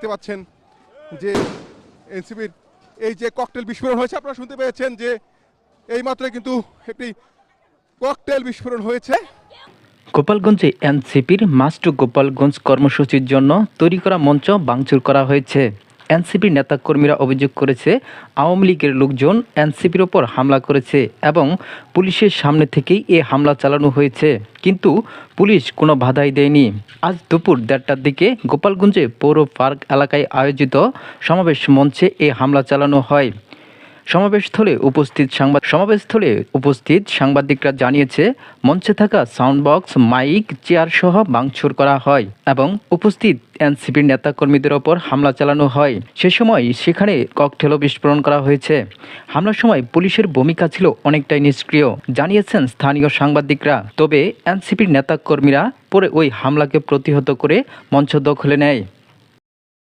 দেখতে পাচ্ছেন যে এনসিপির এই যে ককটেল বিস্ফোরণ হয়েছে, আপনারা শুনতে পেয়েছেন যে এইমাত্র কিন্তু একটি ককটেল বিস্ফোরণ হয়েছে। গোপালগঞ্জে এনসিপির মাস্ট গোপালগঞ্জ কর্মসূচির জন্য তৈরি করা মঞ্চ ভাঙচুর করা হয়েছে। এনসিপির নেতাকর্মীরা অভিযোগ করেছে, আওয়ামী লীগের লোকজন এনসিপির ওপর হামলা করেছে এবং পুলিশের সামনে থেকেই এ হামলা চালানো হয়েছে। কিন্তু পুলিশ কোনো বাধাই দেয়নি। আজ দুপুর দেড়টার দিকে গোপালগঞ্জে পৌর পার্ক এলাকায় আয়োজিত সমাবেশ মঞ্চে এ হামলা চালানো হয়। সমাবেশস্থলে উপস্থিত সাংবাদ সমাবেশস্থলে উপস্থিত সাংবাদিকরা জানিয়েছে, মঞ্চে থাকা সাউন্ড বক্স মাইক, চেয়ার সহ ভাঙচুর করা হয় এবং উপস্থিত এনসিপির নেতাকর্মীদের ওপর হামলা চালানো হয়। সে সময় সেখানে ককটেলও বিস্ফোরণ করা হয়েছে। হামলার সময় পুলিশের ভূমিকা ছিল অনেকটাই নিষ্ক্রিয়, জানিয়েছেন স্থানীয় সাংবাদিকরা। তবে এনসিপির নেতাকর্মীরা পরে ওই হামলাকে প্রতিহত করে মঞ্চ দখলে নেয়।